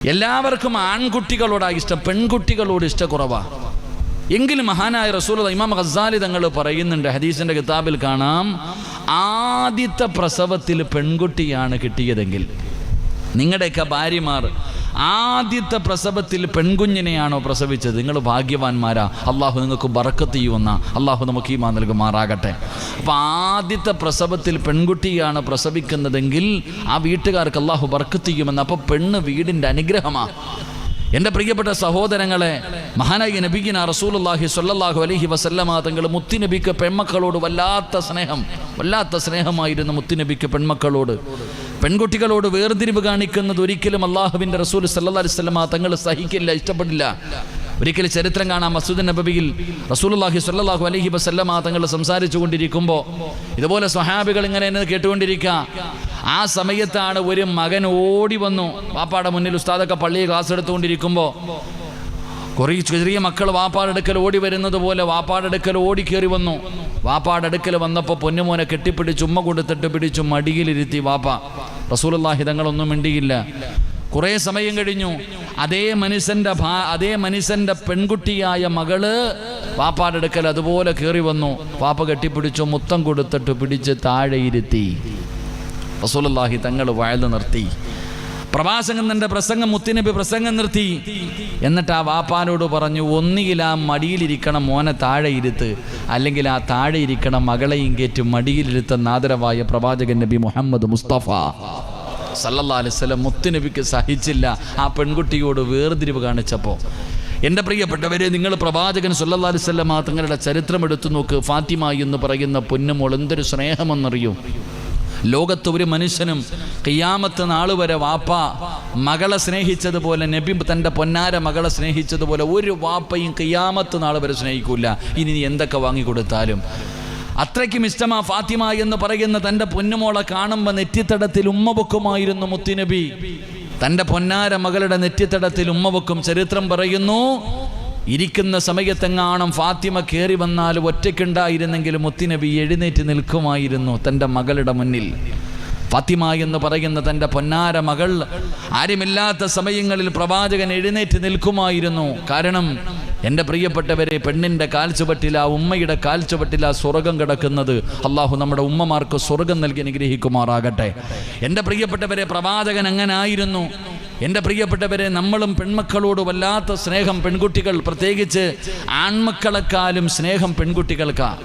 എല്ലാവർക്കും ആൺകുട്ടികളോടാ ഇഷ്ടം പെൺകുട്ടികളോട് ഇഷ്ടക്കുറവാ എങ്കിലും മഹാനായ റസൂൽ ഇമാം ഖസാലി തങ്ങൾ പറയുന്നുണ്ട് ഹദീസിന്റെ കിതാബിൽ കാണാം ആദ്യത്തെ പ്രസവത്തിൽ പെൺകുട്ടിയാണ് കിട്ടിയതെങ്കിൽ. നിങ്ങളുടെയൊക്കെ ഭാര്യമാർ ആദ്യത്തെ പ്രസവത്തിൽ പെൺകുഞ്ഞിനെയാണോ പ്രസവിച്ചത്? നിങ്ങൾ ഭാഗ്യവാന്മാരാ. അള്ളാഹു നിങ്ങൾക്ക് ബറക്കത്ത് ചെയ്യുമെന്ന. അള്ളാഹു നമുക്ക് ഈ മാ നൽകുമാറാകട്ടെ. അപ്പോൾ ആദ്യത്തെ പ്രസവത്തിൽ പെൺകുട്ടിയാണ് പ്രസവിക്കുന്നതെങ്കിൽ ആ വീട്ടുകാർക്ക് അള്ളാഹു ബറക്കത്ത് ചെയ്യുമെന്ന്. അപ്പോൾ പെണ്ണ് വീടിന്റെ അനുഗ്രഹമാണ് എന്റെ പ്രിയപ്പെട്ട സഹോദരങ്ങളെ മഹാനായി നബിഗിന റസൂലുള്ളാഹി സ്വല്ലല്ലാഹു അലൈഹി വസല്ലമ തങ്ങൾ മുത്തുനബിക്ക് പെൺമക്കളോട് വല്ലാത്ത സ്നേഹം വല്ലാത്ത സ്നേഹമായിരുന്നു മുത്തുനബിക്ക് പെൺമക്കളോട്. പെൺകുട്ടികളോട് വേർതിരിവ് കാണിക്കുന്നത് ഒരിക്കലും അള്ളാഹുവിന്റെ റസൂൽ സല്ലല്ലാഹു അലൈഹി വസല്ലമ തങ്ങൾ സഹിക്കില്ല ഇഷ്ടപ്പെടില്ല. ഒരിക്കൽ ചരിത്രം കാണാം മസൂദ് നബിയിൽ റസൂലുള്ളാഹി സ്വല്ലല്ലാഹു അലഹി വസല്ലമ തങ്ങൾ സംസാരിച്ചു കൊണ്ടിരിക്കുമ്പോൾ ഇതുപോലെ സ്വഹാബികൾ ഇങ്ങനെ കേട്ടുകൊണ്ടിരിക്കുക ആ സമയത്താണ് ഒരു മകൻ ഓടി വന്നു. വാപ്പാടെ മുന്നിൽ ഉസ്താദൊക്കെ പള്ളിയിൽ ക്ലാസ് എടുത്തുകൊണ്ടിരിക്കുമ്പോൾ കുറേ ചെറിയ മക്കൾ വാപ്പാടെടുക്കൽ ഓടി വരുന്നത് പോലെ വാപ്പാടെടുക്കൽ ഓടി കയറി വന്നു. വാപ്പാടെടുക്കൽ വന്നപ്പോൾ പൊന്നുമോനെ കെട്ടിപ്പിടിച്ച് ഉമ്മ കൊടുത്തിട്ട് പിടിച്ചു മടിയിലിരുത്തി വാപ്പ റസൂലുള്ളാഹി തങ്ങളൊന്നും മിണ്ടിയില്ല. കുറേ സമയം കഴിഞ്ഞു. അതേ മനുഷ്യന്റെ ഭാ അതേ മനുഷ്യന്റെ പെൺകുട്ടിയായ മകൾ വാപ്പാടെടുക്കൽ അതുപോലെ കയറി വന്നു. വാപ്പ കെട്ടിപ്പിടിച്ചു മുത്തം കൊടുത്തിട്ട് പിടിച്ച് താഴെ ഇരുത്തി റസൂലുള്ളാഹി തങ്ങൾ വയൽ നിർത്തി. പ്രഭാഷകൻ തന്റെ പ്രസംഗം മുത്തിനബി പ്രസംഗം നിർത്തി. എന്നിട്ട് ആ വാപ്പാനോട് പറഞ്ഞു ഒന്നുകിൽ ആ മടിയിലിരിക്കണം മോനെ താഴെ ഇരുത്ത്. അല്ലെങ്കിൽ ആ താഴെ ഇരിക്കണം മകളെയും കയറ്റി മടിയിലിരുത്തുന്ന നാദരവായ പ്രവാചകൻ നബി മുഹമ്മദ് മുസ്തഫ. സല്ലല്ലാ അലിസ്ലം മുത്തുനബിക്ക് സഹിച്ചില്ല. ആ പെൺകുട്ടിയോട് വേർതിരിവ് കാണിച്ചപ്പോൾ എന്റെ പ്രിയപ്പെട്ടവരെ നിങ്ങൾ പ്രവാചകൻ സല്ലല്ലാ അലിസ്ലം ആ തങ്ങളുടെ ചരിത്രം എടുത്തു നോക്ക്. ഫാത്തിമ എന്ന് പറയുന്ന പൊന്നുമോൾ എന്തൊരു സ്നേഹമെന്നറിയൂ? ലോകത്ത് ഒരു മനുഷ്യനും കിയാമത്ത് നാൾ വരെ വാപ്പ മകളെ സ്നേഹിച്ചതുപോലെ നബി തന്റെ പൊന്നാര മകളെ സ്നേഹിച്ചതുപോലെ ഒരു വാപ്പയും കിയാമത്ത് നാൾ വരെ സ്നേഹിക്കൂല. ഇനി നീ എന്തൊക്കെ വാങ്ങിക്കൊടുത്താലും അത്രയ്ക്കും ഇഷ്ടമാ ഫാത്തിമ എന്ന് പറയുന്ന തന്റെ പൊന്നുമോളെ കാണുമ്പോൾ നെറ്റിത്തടത്തിൽ ഉമ്മ വെക്കുമായിരുന്നു മുത്തുനബി. തന്റെ പൊന്നാര മകളുടെ നെറ്റിത്തടത്തിൽ ഉമ്മ വെക്കും ചരിത്രം പറയുന്നു ഇരിക്കുന്ന സമയത്തെങ്ങാണം ഫാത്തിമ കയറി വന്നാൽ ഒറ്റയ്ക്കുണ്ടായിരുന്നെങ്കിൽ മുത്തിനബി എഴുന്നേറ്റ് നിൽക്കുമായിരുന്നു തന്റെ മകളുടെ മുന്നിൽ. ഫാത്തിമ എന്ന് പറയുന്ന തന്റെ പൊന്നാര മകൾ ആരുമില്ലാത്ത സമയങ്ങളിൽ പ്രവാചകൻ എഴുന്നേറ്റ് നിൽക്കുമായിരുന്നു. കാരണം എന്റെ പ്രിയപ്പെട്ടവരെ പെണ്ണിന്റെ കാൽച്ചുവട്ടില ഉമ്മയുടെ കാൽച്ചുവട്ടില സ്വർഗം കിടക്കുന്നത് അള്ളാഹു നമ്മുടെ ഉമ്മമാർക്ക് സ്വർഗം നൽകി അനുഗ്രഹിക്കുമാറാകട്ടെ. എന്റെ പ്രിയപ്പെട്ടവരെ പ്രവാചകൻ അങ്ങനെ ആയിരുന്നു എന്റെ പ്രിയപ്പെട്ടവരെ നമ്മളും പെൺമക്കളോട് വല്ലാത്ത സ്നേഹം പെൺകുട്ടികൾ പ്രത്യേകിച്ച് ആൺമക്കളെക്കാളും സ്നേഹം പെൺകുട്ടികൾക്കാ.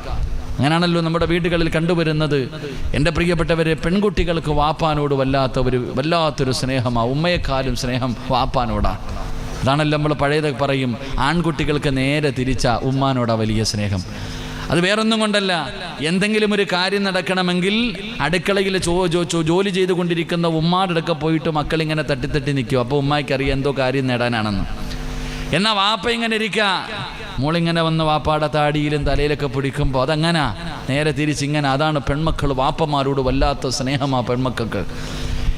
അങ്ങനെയാണല്ലോ നമ്മുടെ വീടുകളിൽ കണ്ടുവരുന്നത്. എന്റെ പ്രിയപ്പെട്ടവരെ പെൺകുട്ടികൾക്ക് വാപ്പാനോട് വല്ലാത്ത ഒരു വല്ലാത്തൊരു സ്നേഹമാണ് ഉമ്മയെക്കാളും സ്നേഹം വാപ്പാനോടാണ് അതാണല്ലോ നമ്മൾ പഴയത് പറയും. ആൺകുട്ടികൾക്ക് നേരെ തിരിച്ച ഉമ്മാനോടാ വലിയ സ്നേഹം. അത് വേറൊന്നും കൊണ്ടല്ല. എന്തെങ്കിലും ഒരു കാര്യം നടക്കണമെങ്കിൽ അടുക്കളയിൽ ജോലി ചെയ്തുകൊണ്ടിരിക്കുന്ന ഉമ്മാടെ അടുക്ക പോയിട്ട് മക്കളിങ്ങനെ തട്ടിത്തട്ടി നിൽക്കും. അപ്പോൾ ഉമ്മായ്ക്ക് അറിയാം എന്തോ കാര്യം നേടാനാണെന്ന്. എന്നാ വാപ്പ ഇങ്ങനെ ഇരിക്കുക മോളിങ്ങനെ വന്ന് വാപ്പാടെ താടിയിലും തലയിലൊക്കെ പിടിക്കുമ്പോൾ അതങ്ങനെ? നേരെ തിരിച്ചിങ്ങനെ അതാണ് പെൺമക്കൾ വാപ്പമാരോട് വല്ലാത്ത സ്നേഹമാ പെൺമക്കൾക്ക്.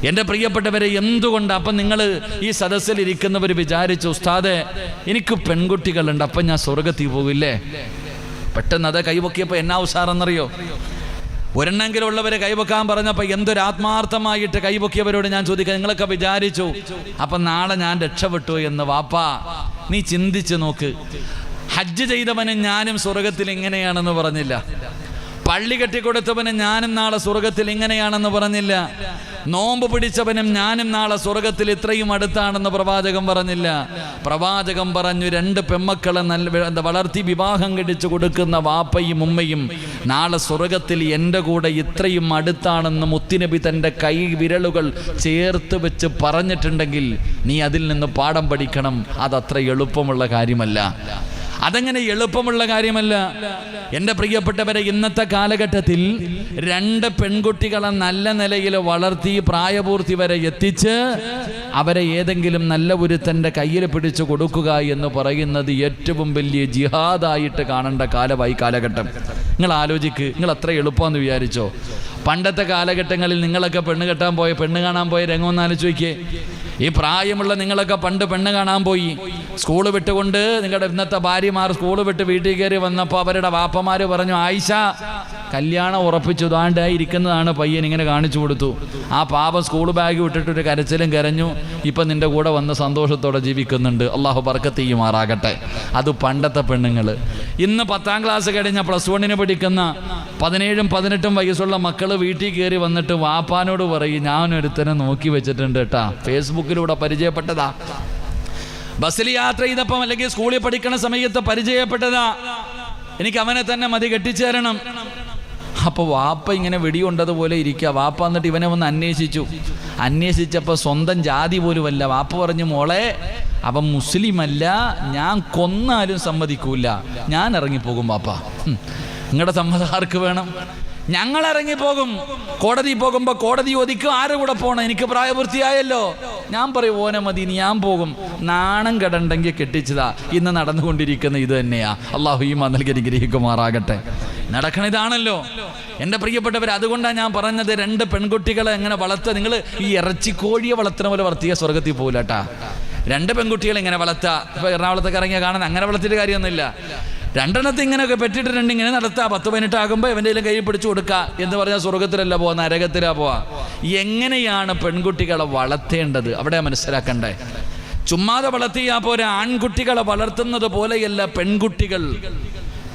എന്റെ പ്രിയപ്പെട്ടവരെ എന്തുകൊണ്ട് അപ്പം നിങ്ങൾ ഈ സദസ്സിൽ ഇരിക്കുന്നവർ വിചാരിച്ചു ഉസ്താദെ എനിക്ക് പെൺകുട്ടികളുണ്ട് അപ്പം ഞാൻ സ്വർഗത്തിൽ പോകില്ലേ പെട്ടെന്ന് അത് കൈവക്കിയപ്പോൾ എന്നാ ഉഷാറെന്നറിയോ ഒരെണ്ണെങ്കിലുള്ളവരെ കൈവക്കാൻ പറഞ്ഞപ്പോൾ എന്തൊരു ആത്മാർത്ഥമായിട്ട് കൈവക്കിയവരോട് ഞാൻ ചോദിക്കാം നിങ്ങളൊക്കെ വിചാരിച്ചു. അപ്പം നാളെ ഞാൻ രക്ഷപ്പെട്ടു എന്ന് വാപ്പാ നീ ചിന്തിച്ച് നോക്ക്. ഹജ്ജ് ചെയ്തവനും ഞാനും സ്വർഗത്തിൽ ഇങ്ങനെയാണെന്ന് പറഞ്ഞില്ല. പള്ളി കെട്ടിക്കൊടുത്തവനും ഞാനും നാളെ സ്വർഗത്തിൽ ഇങ്ങനെയാണെന്ന് പറഞ്ഞില്ല. നോമ്പ് പിടിച്ചവനും ഞാനും നാളെ സ്വർഗത്തിൽ ഇത്രയും അടുത്താണെന്ന് പ്രവാചകം പറഞ്ഞില്ല. പ്രവാചകം പറഞ്ഞു രണ്ട് പെമ്മക്കളെ നല്ല വളർത്തി വിവാഹം കഴിച്ചു കൊടുക്കുന്ന വാപ്പയും ഉമ്മയും നാളെ സ്വർഗത്തിൽ എന്റെ കൂടെ ഇത്രയും അടുത്താണെന്ന് മുത്തിനബി തന്റെ കൈ വിരലുകൾ ചേർത്ത് വെച്ച് പറഞ്ഞിട്ടുണ്ടെങ്കിൽ നീ അതിൽ നിന്ന് പാഠം പഠിക്കണം. അതത്ര എളുപ്പമുള്ള കാര്യമല്ല. അതങ്ങനെ എളുപ്പമുള്ള കാര്യമല്ല. എന്റെ പ്രിയപ്പെട്ടവരെ ഇന്നത്തെ കാലഘട്ടത്തിൽ രണ്ട് പെൺകുട്ടികളെ നല്ല നിലയിൽ വളർത്തി പ്രായപൂർത്തി വരെ എത്തിച്ച് അവരെ ഏതെങ്കിലും നല്ല ഒരുത്തന്റെ കയ്യിൽ പിടിച്ചു കൊടുക്കുക എന്ന് പറയുന്നത് ഏറ്റവും വലിയ ജിഹാദായിട്ട് കാണേണ്ട കാലമായി കാലഘട്ടം. നിങ്ങൾ ആലോചിക്ക് നിങ്ങൾ അത്ര എളുപ്പമെന്ന് വിചാരിച്ചോ? പണ്ടത്തെ കാലഘട്ടങ്ങളിൽ നിങ്ങളൊക്കെ പെണ്ണ് കെട്ടാൻ പോയ പെണ്ണ് കാണാൻ പോയ രംഗം ഒന്ന് ഈ പ്രായമുള്ള നിങ്ങളൊക്കെ പണ്ട് പെണ്ണ് കാണാൻ പോയി. സ്കൂൾ വിട്ടുകൊണ്ട് നിങ്ങളുടെ ഇന്നത്തെ ഭാര്യമാർ സ്കൂൾ വിട്ട് വീട്ടിൽ കയറി വന്നപ്പോൾ അവരുടെ വാപ്പമാർ പറഞ്ഞു ആയിഷ കല്യാണം ഉറപ്പിച്ചു. ദാണ്ടായി ഇരിക്കുന്നതാണ് പയ്യൻ ഇങ്ങനെ കാണിച്ചു കൊടുത്തു. ആ പാപം സ്കൂൾ ബാഗ് വിട്ടിട്ട് ഒരു കരച്ചിലും കരഞ്ഞു. ഇപ്പം നിന്റെ കൂടെ വന്ന് സന്തോഷത്തോടെ ജീവിക്കുന്നുണ്ട്. അള്ളാഹു പറക്കത്തെയ്യുമാറാകട്ടെ അത് പണ്ടത്തെ പെണ്ണുങ്ങൾ ഇന്ന് പത്താം ക്ലാസ് കഴിഞ്ഞ പ്ലസ് വണ്ണിന് പഠിക്കുന്ന പതിനേഴും പതിനെട്ടും വയസ്സുള്ള മക്കൾ വീട്ടിൽ കയറി വന്നിട്ട് വാപ്പാനോട് പറയും ഞാനൊരുത്തനെ നോക്കി വെച്ചിട്ടുണ്ട് കേട്ടാ ഫേസ്ബുക്കിലൂടെ പരിചയപ്പെട്ടതാ. ബസ്സിൽ യാത്ര ചെയ്തപ്പം അല്ലെങ്കിൽ സ്കൂളിൽ പഠിക്കുന്ന സമയത്ത് പരിചയപ്പെട്ടതാ. എനിക്ക് അവനെ തന്നെ മതി കെട്ടിച്ചേരണം. അപ്പോൾ വാപ്പ ഇങ്ങനെ വെടിയുണ്ടതുപോലെ ഇരിക്കുക വാപ്പ എന്നിട്ട് ഇവനെ ഒന്ന് അന്വേഷിച്ചു. അന്വേഷിച്ചപ്പോൾ സ്വന്തം ജാതി പോലുമല്ല വാപ്പ പറഞ്ഞു മോളെ അവൻ മുസ്ലിമല്ല. ഞാൻ കൊന്നാലും സമ്മതിക്കൂല. ഞാൻ ഇറങ്ങിപ്പോകും വാപ്പ. നിങ്ങളുടെ സമ്മതം ആർക്ക് വേണം? ഞങ്ങൾ ഇറങ്ങി പോകും കോടതി പോകുമ്പോൾ കോടതി ഒതുക്കും ആരും കൂടെ പോകണം എനിക്ക് പ്രായപൂർത്തിയായല്ലോ. ഞാൻ പറയും ഓനെ മതി ഞാൻ പോകും. നാണം കെടണ്ടെങ്കിൽ കെട്ടിച്ചതാ. ഇന്ന് നടന്നുകൊണ്ടിരിക്കുന്ന ഇത് തന്നെയാ. അള്ളാഹു ഈ നൽകി അനുഗ്രഹിക്കുമാറാകട്ടെ. നടക്കണ ഇതാണല്ലോ. എന്റെ പ്രിയപ്പെട്ടവർ അതുകൊണ്ടാണ് ഞാൻ പറഞ്ഞത് രണ്ട് പെൺകുട്ടികളെ എങ്ങനെ വളർത്തുക? നിങ്ങൾ ഈ ഇറച്ചിക്കോഴിയെ വളർത്തുന്ന പോലെ വളർത്തിയ സ്വർഗത്തിൽ പോകില്ലട്ടാ രണ്ട് പെൺകുട്ടികളെ ഇങ്ങനെ വളർത്തുക? ഇപ്പോൾ എറണാകുളത്തൊക്കെ ഇറങ്ങിയ കാണുന്ന. അങ്ങനെ വളർത്തിയിട്ട് കാര്യമൊന്നുമില്ല. രണ്ടെണ്ണത്തെ ഇങ്ങനെയൊക്കെ പെട്ടിട്ടിട്ടുണ്ട് ഇങ്ങനെ നടത്തുക പത്ത് പതിനെട്ടാകുമ്പോൾ എവന്റെ കയ്യിൽ പിടിച്ചു കൊടുക്കുക എന്ന് പറഞ്ഞാൽ സ്വർഗത്തിലല്ല പോവാ നരകത്തിലാ പോവാ. എങ്ങനെയാണ് പെൺകുട്ടികളെ വളർത്തേണ്ടത്? അവിടെ മനസ്സിലാക്കണ്ടേ. ചുമ്മാതെ വളർത്തിയാ പോരെ. ആൺകുട്ടികളെ വളർത്തുന്നത് പോലെയല്ല പെൺകുട്ടികൾ.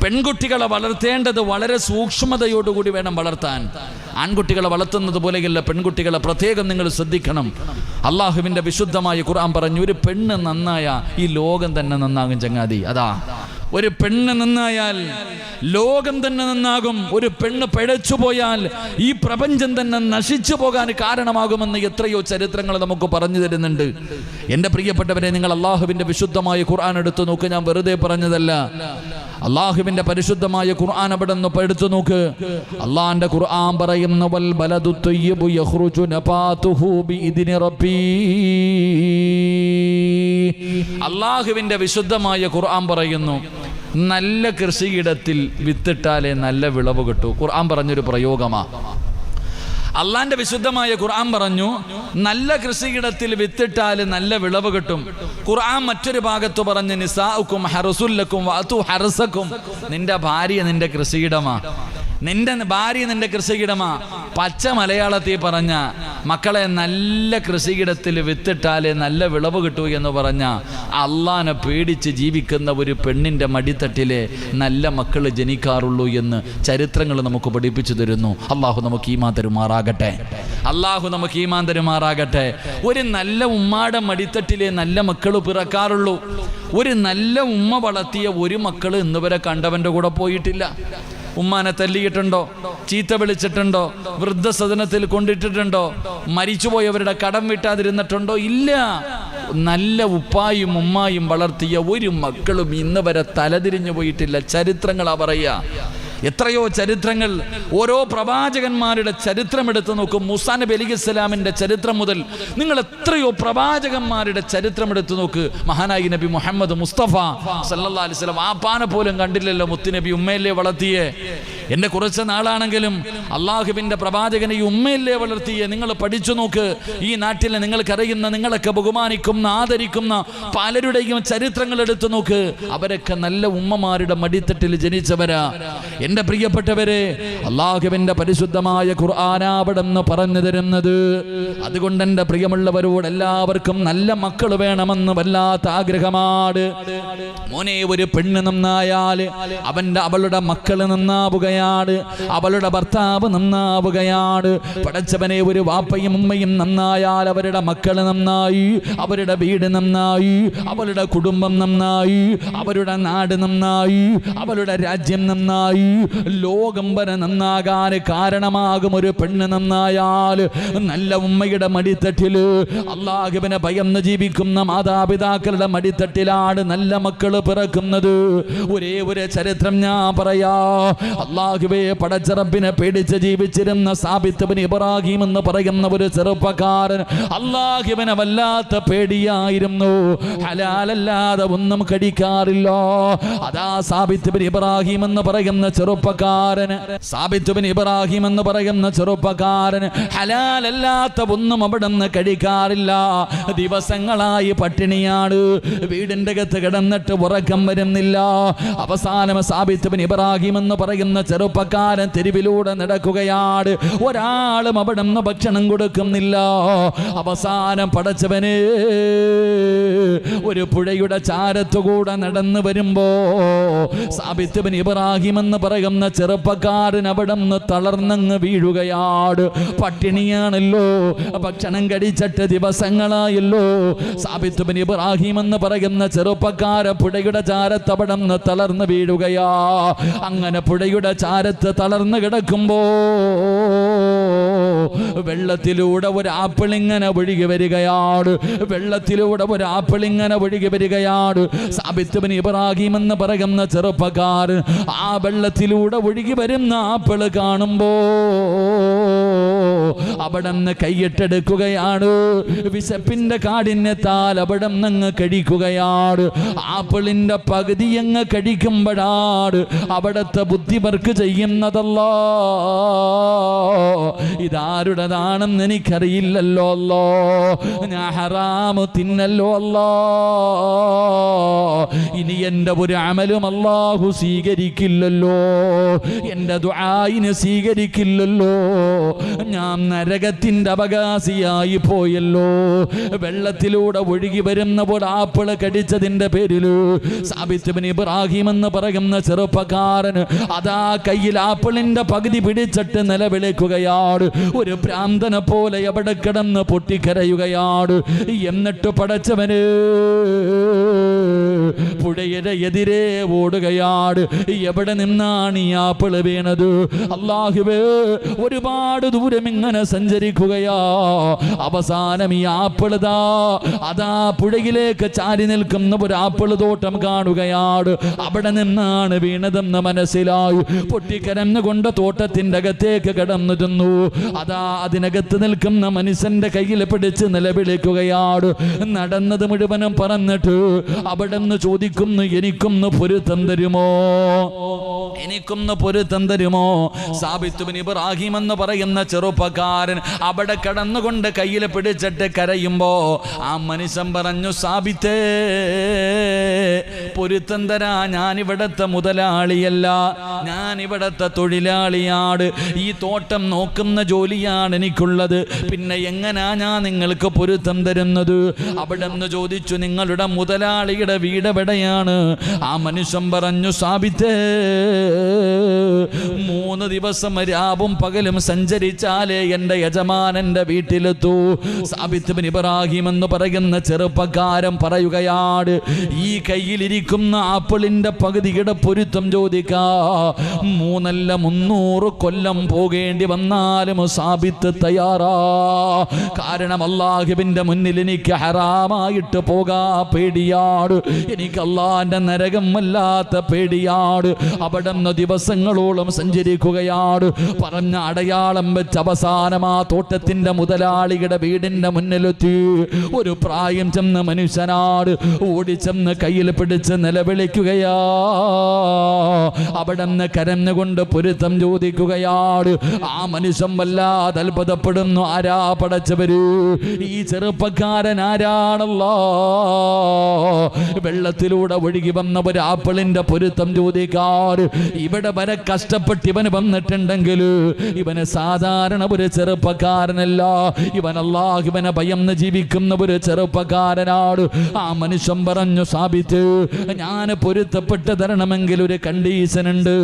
പെൺകുട്ടികളെ വളർത്തേണ്ടത് വളരെ സൂക്ഷ്മതയോടുകൂടി വേണം വളർത്താൻ. ആൺകുട്ടികളെ വളർത്തുന്നത് പോലെയല്ല പെൺകുട്ടികളെ. പ്രത്യേകം നിങ്ങൾ ശ്രദ്ധിക്കണം. അള്ളാഹുവിന്റെ വിശുദ്ധമായ ഖുർആൻ പറഞ്ഞു ഒരു പെണ്ണ് നന്നായ ഈ ലോകം തന്നെ നന്നാകും ചങ്ങാതി. അതാ. ഒരു പെണ്ണ് നന്നായാൽ ലോകം തന്നെ നന്നാകും. ഒരു പെണ്ണ് പിഴച്ചു പോയാൽ ഈ പ്രപഞ്ചം തന്നെ നശിച്ചു പോകാൻ കാരണമാകുമെന്ന് എത്രയോ ചരിത്രങ്ങൾ നമുക്ക് പറഞ്ഞു തരുന്നുണ്ട്. എന്റെ പ്രിയപ്പെട്ടവരെ നിങ്ങൾ അള്ളാഹുവിന്റെ വിശുദ്ധമായ ഖുർആൻ എടുത്ത് നോക്ക്. ഞാൻ വെറുതെ പറഞ്ഞതല്ല. അള്ളാഹുവിന്റെ പരിശുദ്ധമായ ഖുർആൻ അവിടെ നിന്ന് എടുത്തു നോക്ക്. അള്ളാഹിന്റെ ഖുർആൻ പറയുന്നു വൽ ബലദു തയ്യിബു യഖ്റുജു നബാതുഹു അള്ളാഹുവിന്റെ വിശുദ്ധമായ ഖുർആൻ പറയുന്നു നല്ല കൃഷിയിടത്തിൽ വിത്തിട്ടാലേ നല്ല വിളവ് കിട്ടൂ. ഖുർആൻ പറഞ്ഞൊരു പ്രയോഗമാ. അള്ളാന്റെ വിശുദ്ധമായ ഖുർആൻ പറഞ്ഞു നല്ല കൃഷിയിടത്തിൽ വിത്തിട്ടാൽ നല്ല വിളവ് കിട്ടും. ഖുർആൻ മറ്റൊരു ഭാഗത്ത് പറഞ്ഞ് നിസാഉക്കും ഹറസുല്ലക്കും വാത്തു ഹറസക്കും നിന്റെ ഭാര്യ നിന്റെ കൃഷിയിടമാ. നിന്റെ ഭാര്യ നിന്റെ കൃഷിയിടമാ. പച്ച മലയാളത്തിൽ പറഞ്ഞ മക്കളെ നല്ല കൃഷിയിടത്തിൽ വിത്തിട്ടാലേ നല്ല വിളവ് കിട്ടൂ എന്ന് പറഞ്ഞ അള്ളാനെ പേടിച്ച് ജീവിക്കുന്ന ഒരു പെണ്ണിന്റെ മടിത്തട്ടിലെ നല്ല മക്കൾ ജനിക്കാറുള്ളൂ എന്ന് ചരിത്രങ്ങൾ നമുക്ക് പഠിപ്പിച്ചു തരുന്നു. അള്ളാഹു നമുക്ക് ഈമാൻ തരുമാറാകട്ടെ. അള്ളാഹു നമുക്ക് ഈമാൻ തരുമാറാകട്ടെ. ഒരു നല്ല ഉമ്മാടെ മടിത്തട്ടിലെ നല്ല മക്കൾ പിറക്കാറുള്ളൂ. ഒരു നല്ല ഉമ്മ വളർത്തിയ ഒരു മക്കൾ ഇന്നുവരെ കണ്ടവന്റെ കൂടെ പോയിട്ടില്ല. ഉമ്മാനെ തല്ലിയിട്ടുണ്ടോ? ചീത്ത വിളിച്ചിട്ടുണ്ടോ? വൃദ്ധസദനത്തിൽ കൊണ്ടിട്ടിട്ടുണ്ടോ? മരിച്ചുപോയവരുടെ കടം വിട്ടാതിരുന്നിട്ടുണ്ടോ? ഇല്ല. നല്ല ഉപ്പായും ഉമ്മായും വളർത്തിയ ഒരു മക്കളും ഇന്ന് വരെ തലതിരിഞ്ഞു പോയിട്ടില്ല. ചരിത്രങ്ങളാ പറയുക. എത്രയോ ചരിത്രങ്ങൾ. ഓരോ പ്രവാചകന്മാരുടെ ചരിത്രം എടുത്തു നോക്കും. മുസാ നബി അലി ഇസ്ലാമിന്റെ ചരിത്രം മുതൽ നിങ്ങൾ എത്രയോ പ്രവാചകന്മാരുടെ ചരിത്രം എടുത്തു നോക്ക്. മഹാനായി നബി മുഹമ്മദ് മുസ്തഫ സല്ലാ അലൈഹി വസല്ലം ആപ്പാനെ പോലും കണ്ടില്ലല്ലോ മുത്തുനബി ഉമ്മയല്ലേ വളർത്തിയേ. എന്നെ കുറച്ച് നാളാണെങ്കിലും അള്ളാഹുബിന്റെ പ്രവാചകനെ ഈ ഉമ്മയല്ലേ വളർത്തിയേ. നിങ്ങൾ പഠിച്ചു നോക്ക്. ഈ നാട്ടിലെ നിങ്ങൾക്കറിയുന്ന നിങ്ങളൊക്കെ ബഹുമാനിക്കുന്ന ആദരിക്കുന്ന പലരുടെയും ചരിത്രങ്ങൾ എടുത്തു നോക്ക്. അവരൊക്കെ നല്ല ഉമ്മമാരുടെ മടിത്തട്ടിൽ ജനിച്ചവരാ. എന്റെ പ്രിയപ്പെട്ടവരെ അള്ളാഹുവിന്റെ പരിശുദ്ധമായ ഖുർആാനാവിടെന്ന് പറഞ്ഞു തരുന്നത്. അതുകൊണ്ട് എന്റെ പ്രിയമുള്ളവരോട് എല്ലാവർക്കും നല്ല മക്കൾ വേണമെന്ന് വല്ലാത്ത ആഗ്രഹമാണ്. മോനെ ഒരു പെണ്ണ് നന്നായാൽ അവന്റെ അവളുടെ മക്കൾ നന്നാവുകയാണ്. അവളുടെ ഭർത്താവ് നന്നാവുകയാണ്. പടച്ചവനെ ഒരു വാപ്പയും ഉമ്മയും നന്നായാൽ അവരുടെ മക്കൾ നന്നായി അവരുടെ വീട് നന്നായി അവളുടെ കുടുംബം നന്നായി അവരുടെ നാട് നന്നായി അവളുടെ രാജ്യം നന്നായി ലോകം നന്നാകാൻ കാരണമാകും ഒരു പെണ്ണ് നന്നായാൽ. നല്ല ഉമ്മയുടെ മടിത്തട്ടിൽ അള്ളാഹുവിനെ ഭയന്ന് ജീവിക്കുന്ന മാതാപിതാക്കളുടെ മടിത്തട്ടിലാണ് നല്ല മക്കൾ പിറക്കുന്നത്. ഒരേ ഒരു ചരിത്രം ഞാൻ പറയാ. അള്ളാഹുവെ പടച്ചറപ്പിനെ പേടിച്ച് ജീവിച്ചിരുന്ന സാബിത്തബിൻ ഇബ്രാഹിം എന്ന് പറയുന്ന ഒരു ചെറുപ്പക്കാരൻ അള്ളാഹുവിനെ വല്ലാത്ത പേടിയായിരുന്നു. ഹലാലല്ലാതെ ഒന്നും കടിക്കാറില്ല അതാ സാബിത്തബിൻ ഇബ്രാഹിം എന്ന് പറയുന്ന ചെറു ചെറുപ്പക്കാരന്. സാബിത്തുബിൻ ഇബ്രാഹിം എന്ന് പറയുന്ന ചെറുപ്പക്കാരന് ഹലാലല്ലാത്ത ഒന്നും അവിടെ നിന്ന് കഴിക്കാറില്ല. ദിവസങ്ങളായി പട്ടിണിയാണ്. വീടിന്റെ അകത്ത് കിടന്നിട്ട് ഉറക്കം വരുന്നില്ല. അവസാനം സാബിത്തുബിൻ ഇബ്രാഹിം എന്ന് പറയുന്ന ചെറുപ്പക്കാരൻ തെരുവിലൂടെ നടക്കുകയാണ്. ഒരാളും അവിടെ നിന്ന് ഭക്ഷണം കൊടുക്കുന്നില്ല. അവസാനം പടച്ചവന് ഒരു പുഴയുടെ ചാരത്തുകൂടെ നടന്നു വരുമ്പോ സാബിത്തുബിൻ ഇബ്രാഹിം എന്ന് പറയുന്ന ചെറുപ്പക്കാരൻ അവിടെ നിന്ന് തളർന്നങ്ങ് വീഴുകയാണ് പട്ടിണിയാണല്ലോ. ഭക്ഷണം കഴിച്ചിട്ട് ദിവസങ്ങളായല്ലോ. സാബിത്തുബിൻ ഇബ്രാഹിം എന്ന് പറയുന്ന ചെറുപ്പക്കാര പുഴയുടെ ചാരത്ത് അവിടെ നിന്ന് തളർന്ന് വീഴുകയാ. അങ്ങനെ പുഴയുടെ ചാരത്ത് തളർന്ന് കിടക്കുമ്പോ വെള്ളത്തിലൂടെ ഒരു ആപ്പിൾ ഇങ്ങനെ ഒഴുകി വരികയാണ് വെള്ളത്തിലൂടെ ഒരു ആപ്പിൾ ഇങ്ങനെ ഒഴുകി വരികയാണ് സാബിത്തുബിൻ ഇബ്രാഹിം എന്ന് പറയുന്ന ചെറുപ്പക്കാർ ആ വെള്ളത്തിലൂടെ ഒഴുകി വരുന്ന ആപ്പിൾ കാണുമ്പോ അവിടെ നിന്ന് കൈയിട്ടെടുക്കുകയാണ്. വിശപ്പിന്റെ കാഠിന്യത്താൽ അവിടെ നിന്ന് കഴിക്കുകയാണ്. ആപ്പിളിന്റെ പകുതി അങ്ങ് കഴിക്കുമ്പോഴാണ് അവിടുത്തെ ബുദ്ധി വർക്ക് ചെയ്യുന്നതല്ല. ഇതാരുടേതാണെന്ന് എനിക്കറിയില്ലല്ലോ അല്ലോ. ഞാൻ ഹറാമ് തിന്നല്ലോ അല്ലോ. ഇനി എന്റെ ഒരു അമലും അല്ലാഹു സ്വീകരിക്കില്ലല്ലോ. എന്റെ ദ്വായിനെ സ്വീകരിക്കില്ലല്ലോ. ഞാൻ നരകത്തിന്റെ അവകാശിയായി പോയല്ലോ. വെള്ളത്തിലൂടെ ഒഴുകി വരുന്ന പോലെ ആപ്പിൾ കടിച്ചതിന്റെ പേരിൽ സാബിത്തുബിൻ ഇബ്രാഹിം എന്ന് പറയുന്ന ചെറുപ്പക്കാരന് അതാ കയ്യിൽ ആപ്പിളിന്റെ പകുതി പിടിച്ചിട്ട് നിലവിളിക്കുകയാണ്. ഒരു ഭ്രാന്തനെ പോലെ എവിടെ കിടന്ന് പൊട്ടിക്കരയുകയാണ്. എന്നിട്ട് പടച്ചവന് പുഴയുടെ എതിരെ ഓടുകയാണ്. എവിടെ നിന്നാണ് ഈ ആപ്പിൾ വീണത് അള്ളാഹുവേ ഒരുപാട് ദൂരം ഇങ്ങനെ സഞ്ചരിക്കുകയാ. അവസാനം ഈ ആപ്പിളുതാ അതാ പുഴയിലേക്ക് ചാരി നിൽക്കുന്ന ഒരു ആപ്പിൾ തോട്ടം കാണുകയാണ് അവിടെ നിന്നാണ് വീണതെന്ന് മനസ്സിലായി. പൊട്ടിക്കരന്നുകൊണ്ട് തോട്ടത്തിന്റെ അകത്തേക്ക് കടന്നു ചെന്നു അതാ അതിനകത്ത് നിൽക്കുന്ന മനുഷ്യന്റെ കയ്യിൽ പിടിച്ച് നിലവിളിക്കുകയാണ് നടന്നത് മുഴുവനും പറഞ്ഞിട്ട് അവിടെ നിന്ന് ചോദിക്കുന്നു എനിക്കൊന്ന് പൊരുത്തം തരുമോ? എനിക്കൊന്ന് പൊരുത്തം തരുമോ സാബിത്തുബിൻ ഇബ്രാഹിം എന്ന് പറയുന്ന ചെറുപ്പക്കാരൻ അവിടെ കടന്നുകൊണ്ട് കയ്യിൽ പിടിച്ചിട്ട് കരയുമ്പോ ആ മനുഷ്യൻ പറഞ്ഞു സാബിത്തേ പൊരുത്തം തരാ ഞാൻ ഇവിടത്തെ മുതലാളിയല്ല. ഞാൻ ഇവിടത്തെ തൊഴിലാളിയാണ് ഈ തോട്ടം നോക്കുന്ന ജോലിയാണ് എനിക്കുള്ളത്. പിന്നെ എങ്ങനാ ഞാൻ നിങ്ങൾക്ക് പൊരുത്തം തരുന്നത്? അവിടെ നിന്ന് ചോദിച്ചു നിങ്ങളുടെ മുതലാളിയുടെ വീട് എവിടെയാണ് ആ മനുഷ്യൻ പറഞ്ഞു സാബിത്തേ മൂന്ന് ദിവസം രാവും പകലും സഞ്ചരിച്ചാലേ എന്റെ യജമാനന്റെ വീട്ടിലെത്തൂ. സാബിത്ത് ബിൻ ഇബ്രാഹിം എന്ന് പറയുന്ന ചെറുപ്പക്കാരൻ പറയുകയാണ് ഈ കയ്യിലിരിക്കുന്ന ആപ്പിളിന്റെ പകുതിയുടെ പൊരുത്തം ചോദിക്കാ. മൂന്നല്ല മുന്നൂറ് കൊല്ലം പോകേണ്ടി വന്നാലും സാബിത്ത് തയ്യാറാ. കാരണം അള്ളാഹുവിന്റെ മുന്നിൽ എനിക്ക് ഹറാമായിട്ട് പോകാ പേടിയാട്. എനിക്ക് അള്ളാന്റെ നരകം വല്ലാത്ത പേടിയാട്. അവിടെ നിന്ന് ദിവസങ്ങളോളം സഞ്ചരിക്കുകയാണ് പറഞ്ഞ അടയാളം വെച്ച് അവസാനം ആ തോട്ടത്തിന്റെ മുതലാളിയുടെ വീടിന്റെ മുന്നിലെത്തി. ഒരു പ്രായം ചെന്ന മനുഷ്യനാട് ഓടിച്ചെന്ന് കയ്യിൽ പിടിച്ച് നിലവിളിക്കുകയാ. അവിടെ നിന്ന് കരഞ്ഞുകൊണ്ട് പൊരുത്തം ചോദിക്കുകയാണ് ആ മനുഷ്യൻ വല്ലാതെ അത്ഭുതപ്പെടുന്നു. ആരാ പടച്ചവര് ഈ ചെറുപ്പക്കാരൻ ആരാണല്ലോ? വെള്ളത്തിലൂടെ ഒഴുകി വന്ന ഒരു ആപ്പിളിന്റെ പൊരുത്തം ചോദിക്കാറ് ഇവിടെ വരെ കഷ്ടപ്പെട്ട് ഇവന് വന്നിട്ടുണ്ടെങ്കിൽ ഇവന് സാധാരണ ഒരു ചെറുപ്പക്കാരനല്ല. ഇവൻ ഇവനെ ഭയന്ന് ജീവിക്കുന്ന ഒരു ചെറുപ്പക്കാരനാണ്. ആ മനുഷ്യൻ പറഞ്ഞു സ്ഥാപിച്ച് ഞാൻ പൊരുത്തപ്പെട്ട് തരണമെങ്കിൽ ഒരു കണ്ടീഷൻ ഉണ്ട്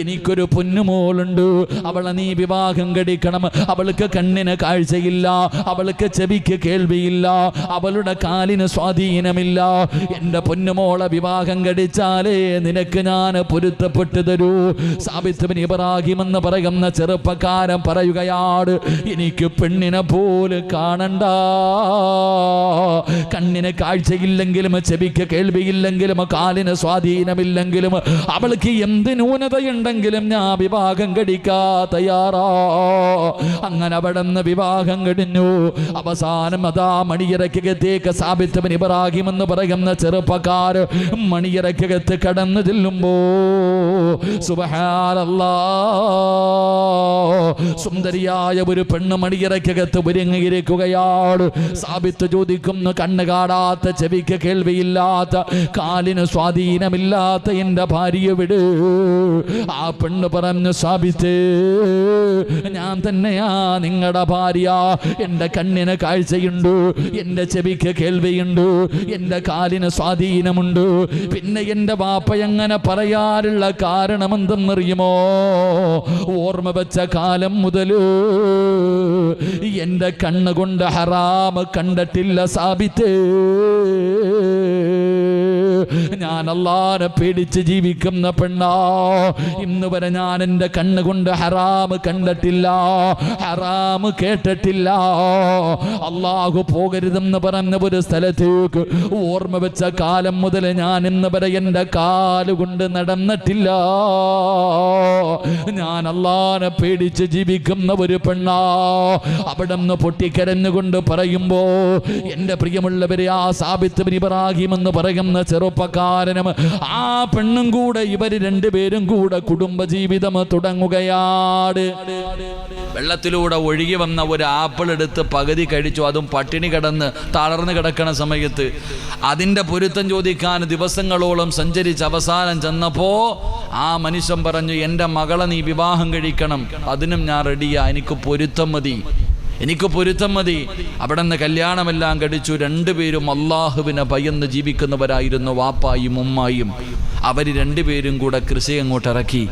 എനിക്കൊരു പൊന്നുമോളുണ്ട്. അവളെ നീ വിവാഹം കടിക്കണം അവൾക്ക് കണ്ണിന് കാഴ്ചയില്ല. അവൾക്ക് ചെവിക്ക് കേൾവിയില്ല. അവളുടെ കാലിന് സ്വാധീനമില്ല. എന്റെ പൊന്നുമോളെ വിവാഹം കടിച്ചാലേ നിനക്ക് ഞാൻ പൊരുത്തപ്പെട്ടു തരൂ സാബിത്തുബിൻ ഇബ്രാഹിം എന്ന് പറയുന്ന ചെറുപ്പക്കാരൻ പറയുകയാണ് എനിക്ക് പെണ്ണിനെ പോലെ കാണണ്ട. കണ്ണിന് കാഴ്ചയില്ലെങ്കിലും ചെവിക്ക് കേൾവിയില്ലെങ്കിലും കാലിന് സ്വാധീനമില്ലെങ്കിലും അവൾക്ക് എന്ത് ന്യൂനത അവസ്ഥയുണ്ടെങ്കിലും ഞാൻ വിവാഹം കടിക്കാ തയ്യാറാ. അങ്ങനെ അവിടെ നിന്ന് വിവാഹം കടിഞ്ഞു അവസാനം അതാ മണിയറക്കകത്തേക്ക് സാബിത്തവൻ ഇബ്രാഹിം എന്ന് പറയുന്ന ചെറുപ്പക്കാർ മണിയറക്കകത്ത് കടന്നു ചെല്ലുമ്പോ സുബഹാനല്ലാ സുന്ദരിയായ ഒരു പെണ്ണ് മണിയറക്കകത്ത് ഒരുങ്ങിയിരിക്കുകയാണ്. സാബിത്ത് ചോദിക്കുന്നു കണ്ണ് കാണാത്ത ചെവിക്ക് കേൾവിയില്ലാത്ത കാലിന് സ്വാധീനമില്ലാത്ത എന്റെ ഭാര്യ വിട്. ആ പെണ്ണ് പറഞ്ഞു സാബിത്ത് ഞാൻ തന്നെയാ നിങ്ങളുടെ ഭാര്യ. എന്റെ കണ്ണിന് കാഴ്ചയുണ്ട് എന്റെ ചെവിക്ക് കേൾവിയുണ്ട് എന്റെ കാലിന് സ്വാധീനമുണ്ട്. പിന്നെ എന്റെ വാപ്പ എങ്ങനെ പറയാറുള്ള കാരണം എന്തെന്നറിയുമോ ഓർമ്മ വെച്ച കാലം മുതൽ എന്റെ കണ്ണുകൊണ്ട് ഹറാമ് കണ്ടിട്ടില്ല സാബിത്തേ. ഞാൻ അല്ലാനെ പേടിച്ച് ജീവിക്കുന്ന പെണ്ണാ. ഇന്ന് വരെ ഞാൻ എന്റെ കണ്ണുകൊണ്ട് ഹറാമ് കണ്ടിട്ടില്ല. ഹറാമ് കേട്ടിട്ടില്ല. അള്ളാഹു പോകരുതെന്ന് പറഞ്ഞ ഒരു സ്ഥലത്തേക്ക് ഓർമ്മ വെച്ച കാലം മുതൽ ഞാൻ ഇന്ന് വരെ എന്റെ കാലുകൊണ്ട് നടന്നിട്ടില്ല. ഞാൻ അള്ളാനെ പേടിച്ച് ജീവിക്കുന്ന ഒരു പെണ്ണാ. അവിടെ നിന്ന് പൊട്ടിക്കരഞ്ഞുകൊണ്ട് പറയുമ്പോ എന്റെ പ്രിയമുള്ളവരെ ആ സാബിത്ത് ഇബ്രാഹിം എന്ന് പറയുന്ന ചെറുപ്പക്കാരനും ആ പെണ്ണും കൂടെ ഇവർ രണ്ടുപേരും കൂടെ കുടുംബജീവിതം തുടങ്ങുകയാണ്. വെള്ളത്തിലൂടെ ഒഴുകി വന്ന ഒരു ആപ്പിൾ എടുത്ത് പകുതി കഴിച്ചു. അതും പട്ടിണി കിടന്ന് തളർന്നു കിടക്കണ സമയത്ത് അതിന്റെ പൊരുത്തം ചോദിക്കാൻ ദിവസങ്ങളോളം സഞ്ചരിച്ച് അവസാനം ചെന്നപ്പോ ആ മനുഷ്യൻ പറഞ്ഞു എന്റെ മകളെ നീ വിവാഹം കഴിക്കണം. അതിനും ഞാൻ റെഡിയാ എനിക്ക് പൊരുത്തം മതി. എനിക്ക് പൊരുത്തം മതി. അവിടെ നിന്ന് കല്യാണമെല്ലാം കടിച്ചു രണ്ടുപേരും അള്ളാഹുവിനെ ഭയന്ന് ജീവിക്കുന്നവരായിരുന്നു വാപ്പായും ഉമ്മായും. അവർ രണ്ടുപേരും കൂടെ കൃഷി അങ്ങോട്ട് ഇറക്കി.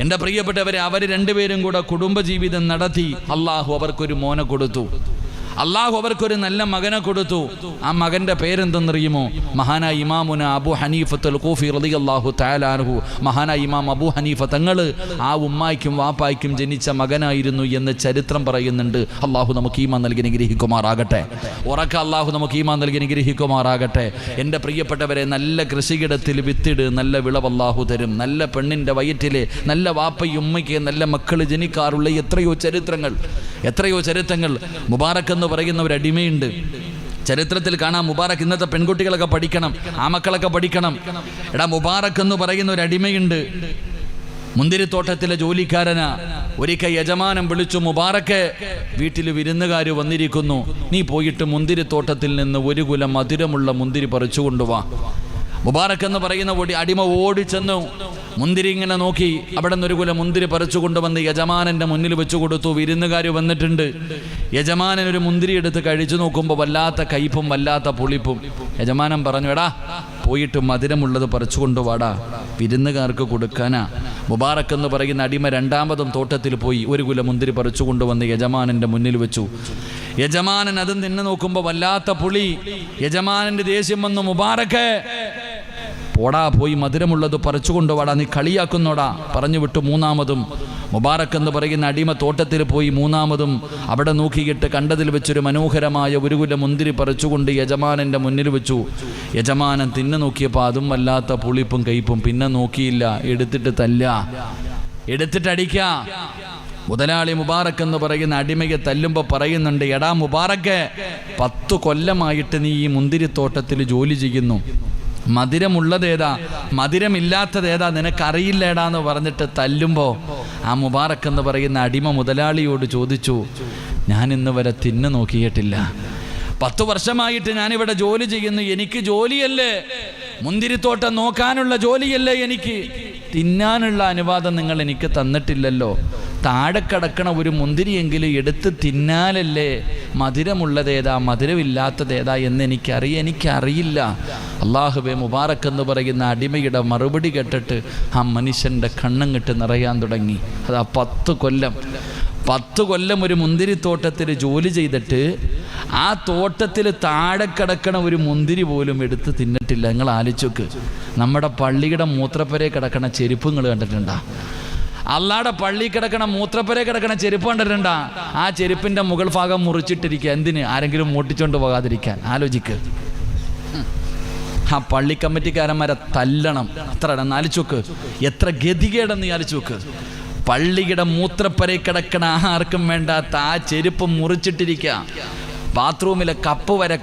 എന്റെ പ്രിയപ്പെട്ടവരെ അവർ രണ്ടുപേരും കൂടെ കുടുംബജീവിതം നടത്തി. അള്ളാഹു അവർക്കൊരു മോനെ കൊടുത്തു. അള്ളാഹു അവർക്കൊരു നല്ല മകനെ കൊടുത്തു. ആ മകന്റെ പേരെന്തെന്നറിയുമോ? മഹാന ഇമാമുന അബു ഹനീഫത്തുൽ കൂഫി റതി അള്ളാഹു താലാൻഹു മഹാന ഇമാം അബു ഹനീഫ തങ്ങൾ ആ ഉമ്മായിക്കും വാപ്പായിക്കും ജനിച്ച മകനായിരുന്നു എന്ന് ചരിത്രം പറയുന്നുണ്ട്. അള്ളാഹു നമുക്ക് ഈമാ നൽകി അനുഗ്രഹിക്കുമാറാകട്ടെ. ഉറക്ക അള്ളാഹു നമുക്ക് ഈമാ നൽകി അനുഗ്രഹിക്കുമാറാകട്ടെ. എന്റെ പ്രിയപ്പെട്ടവരെ നല്ല കൃഷിയിടത്തിൽ വിത്തിട് നല്ല വിളവ് അള്ളാഹു തരും. നല്ല പെണ്ണിന്റെ വയറ്റിലെ നല്ല വാപ്പയും ഉമ്മയ്ക്ക് നല്ല മക്കൾ ജനിക്കാറുള്ള എത്രയോ ചരിത്രങ്ങൾ. എത്രയോ ചരിത്രങ്ങൾ. മുബാറക്ക് എന്ന് പറയുന്ന ഒരു അടിമയുണ്ട്. ചരിത്രത്തിൽ കാണാം മുബാറക്ക് ഇന്നത്തെ പെൺകുട്ടികളൊക്കെ പഠിക്കണം ആ മക്കളൊക്കെ പഠിക്കണം. എടാ മുബാറക്ക് എന്ന് പറയുന്ന ഒരു അടിമയുണ്ട്. മുന്തിരിത്തോട്ടത്തിലെ ജോലിക്കാരനാ ഒരിക്കൽ യജമാനം വിളിച്ചു മുബാറക്ക് വീട്ടിൽ വിരുന്നുകാർ വന്നിരിക്കുന്നു. നീ പോയിട്ട് മുന്തിരിത്തോട്ടത്തിൽ നിന്ന് ഒരു കുലം മധുരമുള്ള മുന്തിരി പറിച്ചു കൊണ്ടുവാ മുബാറക്ക് എന്ന് പറയുന്ന ഓടി അടിമ ഓടിച്ചെന്നു മുന്തിരി ഇങ്ങനെ നോക്കി അവിടെ ഒരു കുല മുന്തിരി പറിച്ചു കൊണ്ടുവന്ന് യജമാനന്റെ മുന്നിൽ വെച്ചു കൊടുത്തു. വിരുന്നുകാർ വന്നിട്ടുണ്ട്. യജമാനൻ ഒരു മുന്തിരി എടുത്ത് കഴിച്ചു നോക്കുമ്പോൾ വല്ലാത്ത കയ്പും വല്ലാത്ത പുളിപ്പും. യജമാനൻ പറഞ്ഞു എടാ പോയിട്ട് മധുരമുള്ളത് പറിച്ചു കൊണ്ടുവാടാ. വിരുന്നുകാർക്ക് കൊടുക്കാനാ. മുബാറക്ക് എന്ന് പറയുന്ന അടിമ രണ്ടാമതും തോട്ടത്തിൽ പോയി ഒരു കുല മുന്തിരി പറിച്ചു കൊണ്ടുവന്ന് യജമാനന്റെ മുന്നിൽ വെച്ചു. യജമാനൻ അത് നിന്ന് നോക്കുമ്പോൾ വല്ലാത്ത പുളി. യജമാനന്റെ ദേഷ്യം വന്നു മുബാറക്ക് പോടാ പോയി മധുരമുള്ളത് പറിച്ചു വാടാ നീ കളിയാക്കുന്നോടാ. പറഞ്ഞു വിട്ടു മൂന്നാമതും. മുബാറക്ക് എന്ന് പറയുന്ന അടിമ തോട്ടത്തിൽ പോയി മൂന്നാമതും. അവിടെ നോക്കിയിട്ട് കണ്ടതിൽ വെച്ചൊരു മനോഹരമായ ഒരു കുല മുന്തിരി പറിച്ചുകൊണ്ട് യജമാനന്റെ മുന്നിൽ വെച്ചു. യജമാനൻ തിന്നു നോക്കിയപ്പോൾ അതും വല്ലാത്ത പുളിപ്പും കയ്പും. പിന്നെ നോക്കിയില്ല. എടുത്തിട്ട് തല്ല. എടുത്തിട്ട് അടിക്ക. മുതലാളി മുബാറക്ക് എന്ന് പറയുന്ന അടിമയെ തല്ലുമ്പോൾ പറയുന്നുണ്ട് എടാ മുബാറക്ക് പത്തു കൊല്ലമായിട്ട് നീ ഈ മുന്തിരിത്തോട്ടത്തിൽ ജോലി ചെയ്യുന്നു. മധുരമുള്ളതേതാ? മധുരമില്ലാത്തതേതാ? നിനക്കറിയില്ലേടാ എന്ന് പറഞ്ഞിട്ട് തല്ലുമ്പോൾ ആ മുബാറക്ക് എന്ന് പറയുന്ന അടിമ മുതലാളിയോട് ചോദിച്ചു ഞാൻ ഇന്ന് വരെ തിന്നു നോക്കിയിട്ടില്ല. പത്തു വർഷമായിട്ട് ഞാനിവിടെ ജോലി ചെയ്യുന്നു. എനിക്ക് ജോലിയല്ലേ? മുന്തിരിത്തോട്ടം നോക്കാനുള്ള ജോലിയല്ലേ എനിക്ക്? തിന്നാനുള്ള അനുവാദം നിങ്ങൾ എനിക്ക് തന്നിട്ടില്ലല്ലോ. താഴെ കിടക്കണ ഒരു മുന്തിരിയെങ്കിലും എടുത്ത് തിന്നാലല്ലേ മധുരമുള്ളതേതാ മധുരമില്ലാത്തതേതാ എന്ന് എനിക്കറിയ എനിക്കറിയില്ല. അള്ളാഹുബെ മുബാറക്ക് എന്ന് പറയുന്ന അടിമയുടെ മറുപടി കേട്ടിട്ട് ആ മനുഷ്യന്റെ കണ്ണങ്ങിട്ട് നിറയാൻ തുടങ്ങി. അതാ പത്ത് കൊല്ലം. പത്ത് കൊല്ലം ഒരു മുന്തിരിത്തോട്ടത്തിൽ ജോലി ചെയ്തിട്ട് ആ തോട്ടത്തിൽ താഴെ കിടക്കണ ഒരു മുന്തിരി പോലും എടുത്ത് തിന്നിട്ടില്ല. നിങ്ങൾ ആലോചിച്ചോക്ക്. നമ്മുടെ പള്ളിയുടെ മൂത്രപ്പരെ കിടക്കണ ചെരുപ്പ് നിങ്ങൾ കണ്ടിട്ടുണ്ടാ? അല്ലാടെ പള്ളി കിടക്കണ മൂത്രപ്പരെ കിടക്കണ ചെരുപ്പ് കണ്ടിട്ടുണ്ടാ? ആ ചെരുപ്പിന്റെ മുകൾ ഭാഗം മുറിച്ചിട്ടിരിക്കുക എന്തിന്? ആരെങ്കിലും മൂട്ടിച്ചോണ്ട് പോകാതിരിക്കാൻ. ആലോചിക്ക്. ആ പള്ളി കമ്മിറ്റിക്കാരന്മാരെ തല്ലണം. എത്ര നാലിച്ചോക്ക് എത്ര ഗതികേടെന്ന് ആലിച്ചോക്ക് പള്ളിയുടെ മൂത്രപ്പരെ കിടക്കണ ആർക്കും വേണ്ടാത്ത ആ ചെരുപ്പ് മുറിച്ചിട്ടിരിക്കുക ബാത്റൂമിലെ കപ്പ് വരെ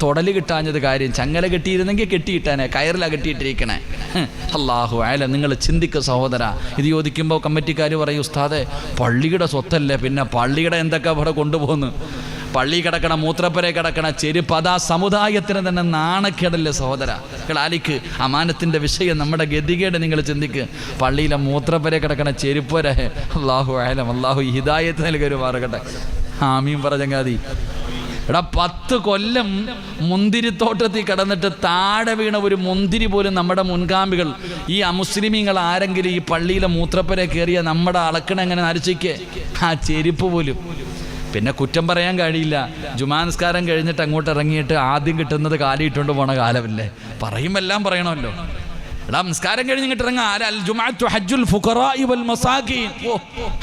തൊടൽ കിട്ടാഞ്ഞത് കാര്യം ചങ്ങല കെട്ടിയിരുന്നെങ്കിൽ കെട്ടിയിട്ടാനെ കയറില കെട്ടിയിട്ടിരിക്കണേ. അള്ളാഹു അയല നിങ്ങൾ ചിന്തിക്ക സഹോദര. ഇത് ചോദിക്കുമ്പോൾ കമ്മിറ്റിക്കാർ പറയും ഉസ്താദെ പള്ളിയുടെ സ്വത്തല്ലേ പിന്നെ പള്ളിയുടെ എന്തൊക്കെ അവിടെ കൊണ്ടുപോകുന്നു? പള്ളി കിടക്കണ മൂത്രപ്പുര കിടക്കണ ചെരുപ്പ് അതാ സമുദായത്തിന് തന്നെ നാണക്കേടല്ലേ സഹോദര. കളാലിക്ക് അമാനത്തിന്റെ വിഷയം നമ്മുടെ ഗതികേട് നിങ്ങൾ ചിന്തിക്ക്. പള്ളിയിലെ മൂത്രപ്പുര കിടക്കണ ചെരുപ്പ് വരെ അള്ളാഹു ആയാലും അള്ളാഹു ഹിദായത്ത് നൽകരു മാറുകട്ടെ. ആമീൻ പറഞ്ഞങ്ങാതി. എടാ പത്ത് കൊല്ലം മുന്തിരിത്തോട്ടത്തിൽ കിടന്നിട്ട് താഴെ വീണ ഒരു മുന്തിരി പോലും നമ്മുടെ മുൻഗാമികൾ ഈ അമുസ്ലിമീങ്ങൾ ആരെങ്കിലും ഈ പള്ളിയിലെ മൂത്രപ്പരെ കയറിയ നമ്മുടെ അളക്കണെങ്ങനെ നരച്ചിക്ക് ആ ചെരുപ്പ് പോലും. പിന്നെ കുറ്റം പറയാൻ കഴിയില്ല. ജുമാനസ്കാരം കഴിഞ്ഞിട്ട് അങ്ങോട്ട് ഇറങ്ങിയിട്ട് ആദ്യം കിട്ടുന്നത് കാലിയിട്ടുകൊണ്ട് പോണ കാലമല്ലേ? പറയുമെല്ലാം പറയണമല്ലോ. എടാ നമസ്കാരം കഴിഞ്ഞിട്ട് ഇറങ്ങാ. ഹജ്ജുൽ വൽ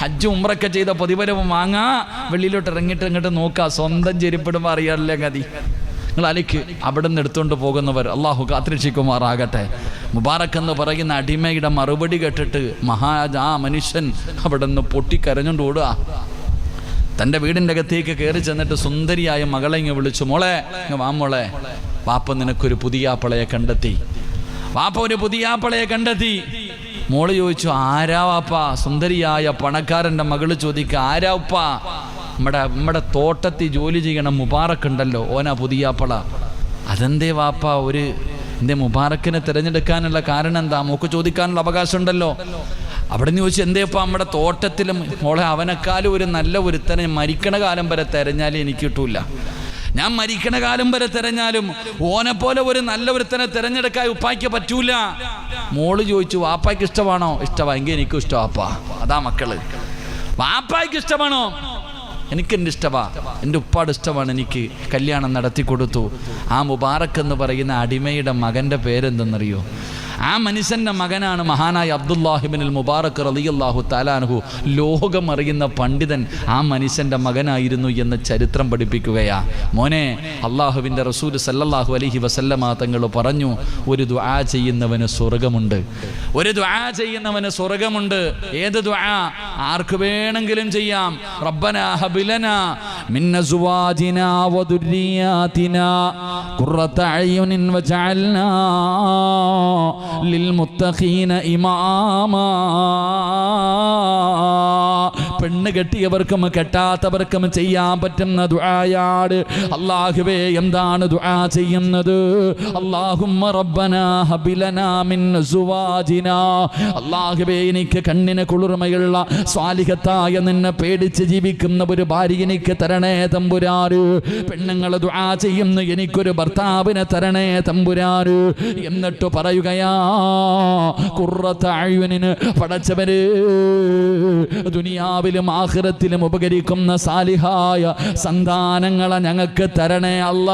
ഹജ്ജ് ചെയ്ത പ്രതിഫലം വാങ്ങാ. വെള്ളിയിലോട്ട് ഇറങ്ങിയിട്ട് ഇങ്ങോട്ട് നോക്കാ. സ്വന്തം ചെരുപ്പിടുമ്പോൾ അറിയാറില്ല ഗതി? നിങ്ങൾ അലിക്ക്. അവിടെ നിന്ന് എടുത്തുകൊണ്ട് പോകുന്നവർ അള്ളാഹു കാത്തിരക്ഷിക്കുമാറാകട്ടെ. മുബാറക് എന്ന് പറയുന്ന അടിമയുടെ മറുപടി കേട്ടിട്ട് മഹാജ ആ മനുഷ്യൻ അവിടെ നിന്ന് പൊട്ടിക്കരഞ്ഞുകൊണ്ട് ഓടുക. തന്റെ വീടിന്റെ അകത്തേക്ക് കയറി ചെന്നിട്ട് സുന്ദരിയായ മകളെ ഇങ്ങ് വിളിച്ചു മോളെ ഇങ്ങ് വാ മോളെ. വാപ്പ നിനക്കൊരു പുതിയാപ്പളയെ കണ്ടെത്തി. വാപ്പ ഒരു പുതിയാപ്പളയെ കണ്ടെത്തി. മോൾ ചോദിച്ചു ആരാ വാപ്പ? സുന്ദരിയായ പണക്കാരന്റെ മകൾ ചോദിക്കുക ആരാ ഉപ്പ? നമ്മുടെ നമ്മുടെ തോട്ടത്തിൽ ജോലി ചെയ്യണം മുബാറക്ക് ഉണ്ടല്ലോ ഓനാ പുതിയാപ്പള അതെന്തേ വാപ്പ? ഒരു എന്തേ മുബാറക്കിനെ തിരഞ്ഞെടുക്കാനുള്ള കാരണം എന്താ? മോക്ക് ചോദിക്കാനുള്ള അവകാശം ഉണ്ടല്ലോ. അവിടെ നിന്ന് ചോദിച്ചു എന്തേ ഇപ്പം നമ്മുടെ തോട്ടത്തിലും മോളെ അവനെക്കാളും ഒരു നല്ല ഒരുത്തനെ മരിക്കണ കാലം വരെ തെരഞ്ഞാൽ എനിക്ക് കിട്ടൂല. ഞാൻ മരിക്കണ കാലം വരെ തിരഞ്ഞാലും ഓനെ പോലെ ഒരു നല്ല ഒരുത്തനെ തിരഞ്ഞെടുക്കാൻ ഉപ്പായ്ക്ക് പറ്റൂല. മോൾ ചോദിച്ചു വാപ്പായ്ക്ക് ഇഷ്ടമാണോ? ഇഷ്ടമാണെങ്കിൽ എനിക്കും ഇഷ്ടം വാപ്പ. അതാ മക്കൾ. വാപ്പായ്ക്ക് ഇഷ്ടമാണോ? എനിക്ക് എന്റെ ഇഷ്ടമാ എന്റെ ഉപ്പാട് ഇഷ്ടമാണ്. എനിക്ക് കല്യാണം നടത്തി കൊടുത്തു. ആ മുബാറക്ക് എന്ന് പറയുന്ന അടിമയുടെ മകന്റെ പേരെന്തെന്നറിയോ? ആ മനുഷ്യന്റെ മകനാണ് മഹാനായ അബ്ദുല്ലാഹിബിനിൽ മുബാറക് റലിയല്ലാഹു ലോകം അറിയുന്ന പണ്ഡിതൻ ആ മനുഷ്യന്റെ മകനായിരുന്നു എന്ന് ചരിത്രം പഠിപ്പിക്കുകയാ. മോനെ അള്ളാഹുവിന്റെ റസൂൽ സല്ലല്ലാഹു അലഹി വസല്ലമ തങ്ങൾ പറഞ്ഞു ഒരു ദ്വാ ചെയ്യുന്നവന് സ്വർഗമുണ്ട് ഒരു ദ്വാ ചെയ്യുന്നവന് സ്വർഗമുണ്ട് ഏത് ദുആ? ആർക്ക് വേണമെങ്കിലും ചെയ്യാം. റബ്ബന ഹബിലന മിന്ന വദുരിയാതിന قرة عين وجعلنا للمتقين إماما. പെണ്ണ് കെട്ടിയവർക്കും കെട്ടാത്തവർക്കും ചെയ്യാൻ പറ്റുന്ന ദുആയാണ്. അള്ളാഹുവേ എന്താണ് ദുആ ചെയ്യുന്നത്? അല്ലാഹുമ്മ റബ്ബന ഹബിലന മിൻ സുവാജിന. അല്ലാഹുവേ എനിക്ക് കണ്ണിന് കുളിർമയുള്ള സ്വാലിഹത്തായ നിന്നെ പേടിച്ച് ജീവിക്കുന്ന ഒരു ഭാര്യ എനിക്ക് തരണേ തമ്പുരാറ് പെണ്ണുങ്ങൾ ദുആ ചെയ്യുന്ന എനിക്കൊരു ഭർത്താവിനെ തരണേ തമ്പുരാറ് എന്നിട്ട് പറയുകയാ കുറത്ത പടച്ചവര് ദുനിയാവിലും ആഖിറത്തിലും ഉപകരിക്കുന്ന സാലിഹായ സന്താനങ്ങളെ ഞങ്ങൾക്ക് തരണേ അല്ല.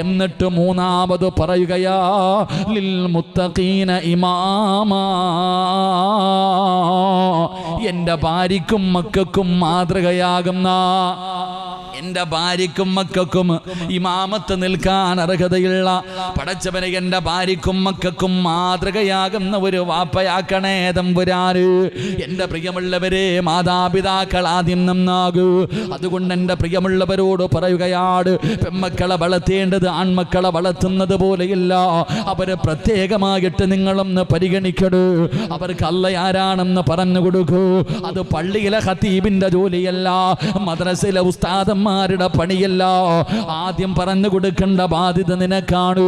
എന്നിട്ട് മൂന്നാമത് പറയുകയാ ലിൽ മുത്തഖീന ഇമാമാ. എന്റെ ഭാര്യക്കും മക്കൾക്കും മാതൃകയാകുന്ന എന്റെ ഭാര്യക്കും മക്കൾക്കും ഇമാമത്ത് നിൽക്കാൻ അർഹതയുള്ള പടച്ചവനെ എന്റെ ഭാര്യക്കും മക്കൾക്കും മാതൃകയാകുന്ന ഒരു വാപ്പയാക്കണേ തമ്പുരാന്. എന്റെ പ്രിയമുള്ളവരെ മാതാപിതാക്കൾ ആദ്യം നന്നാകൂ. അതുകൊണ്ട് എന്റെ പ്രിയമുള്ളവരോട് പറയുകയാണ് പെമ്മക്കളെ വളർത്തേണ്ടത് ആൺമക്കളെ വളർത്തുന്നത് പോലെയില്ല. അവരെ പ്രത്യേകമായിട്ട് നിങ്ങളൊന്ന് പരിഗണിക്കണു അവർക്ക് അല്ല ആരാണെന്ന് പറഞ്ഞു കൊടുക്കൂ. അത് പള്ളിയിലെ ഹത്തീബിന്റെ ജോലിയല്ല മദ്രസയിലെ ഉസ്താദന്മാരുടെ പണിയല്ല. ആദ്യം പറഞ്ഞു കൊടുക്കേണ്ട ബാധ്യത നിനക്കാണ്.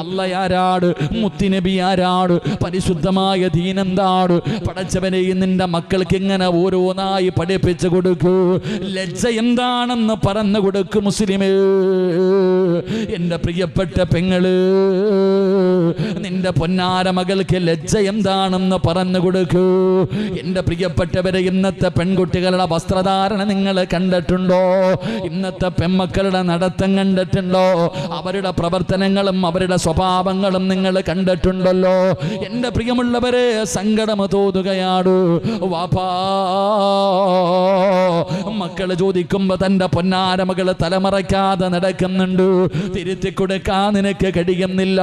അല്ല ആരാട് മുത്തിനബി ആരാട് പരിശുദ്ധമായ ദീനെന്താണ് പടച്ചവനെയും നിന്റെ മക്കൾക്ക് ഇങ്ങനെ ഓരോന്നായി പഠിപ്പിച്ചു കൊടുക്കൂ. ലജ്ജ എന്താണെന്ന് പറഞ്ഞു കൊടുക്കും മുസ്ലിമേ. എന്റെ പ്രിയപ്പെട്ട പെങ്ങൾ നിന്റെ പൊന്നാര മകൾക്ക് ലജ്ജ എന്താണെന്ന് പറഞ്ഞു കൊടുക്കൂ. എന്റെ പ്രിയപ്പെട്ടവരെ ഇന്നത്തെ പെൺകുട്ടികളുടെ വസ്ത്രധാരണ നിങ്ങൾ കണ്ടിട്ടുണ്ടോ? ഇന്നത്തെ പെമ്മക്കളുടെ നടത്തം കണ്ടിട്ടുണ്ടോ? അവരുടെ പ്രവർത്തനങ്ങളും അവരുടെ സ്വഭാവങ്ങളും നിങ്ങൾ കണ്ടിട്ടുണ്ടല്ലോ. എന്റെ പ്രിയമുള്ളവരെ സങ്കടം തോന്നുകയാണ് വാപ്പാ മക്കൾ ചോദിക്കുമ്പോ തന്റെ പൊന്നാര മകൾ തലമറയ്ക്കാതെ നടക്കുന്നുണ്ട്. തിരുത്തി കൊടുക്കാൻ നിനക്ക് കഴിയുന്നില്ല.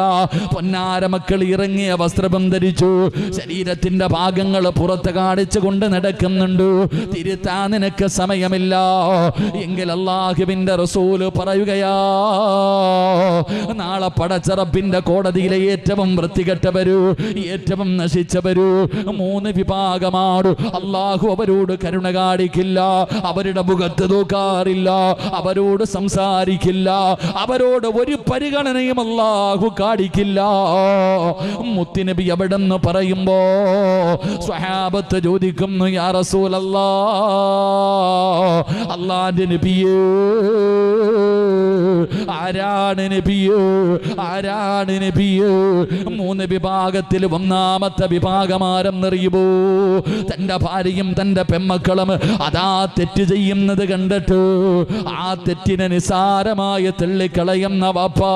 പൊന്നാര മക്കൾ ഇറങ്ങിയ വസ്ത്രം ധരിച്ചു. ശരീരത്തിന്റെ ഭാഗങ്ങൾ പുറത്ത് കാണിച്ചു കൊണ്ട് നടക്കുന്നുണ്ട്. തിരുത്താൻ നിനക്ക് സമയമില്ല. എങ്കിൽ അള്ളാഹുവിന്റെ റസൂൽ പറയുകയാ നാളെ പടച്ചറപ്പിന്റെ കോടതിയിലെ ഏറ്റവും വൃത്തികെട്ടവരു ഏറ്റവും നശിച്ചവരു മൂന്ന് വിഭാഗമാണ്. അള്ളാഹു അവരോട് കരുണ കാണിക്കില്ല. അവരുടെ മുഖത്ത് നോക്കാറില്ല അവരോട് സംസാരിക്കില്ല. അവരോട് ഒരു പരിഗണനയും അള്ളാഹു കാണിക്കില്ല. മുത്തിനബി എവിടെ നിന്ന് പറയുമ്പോ സ്വഹാബത്ത് ചോദിക്കുന്നു യാ റസൂലല്ലാ അല്ലാന്റെ നബിയേ ആരാണ് നബിയേ ആരാണ് നബിയേ? മൂന്ന് വിഭാഗത്തിൽ ഒന്നാമത്തെ വിഭാഗമാരെന്നറിയുമോ? തന്റെ ഭാര്യയും തന്റെ പെമ്മക്കളും അതാ തെറ്റ് ചെയ്യുന്നത് കണ്ടിട്ട് ആ തെറ്റിനെ നിസാരമായി തള്ളിക്കളയുന്ന വപ്പാ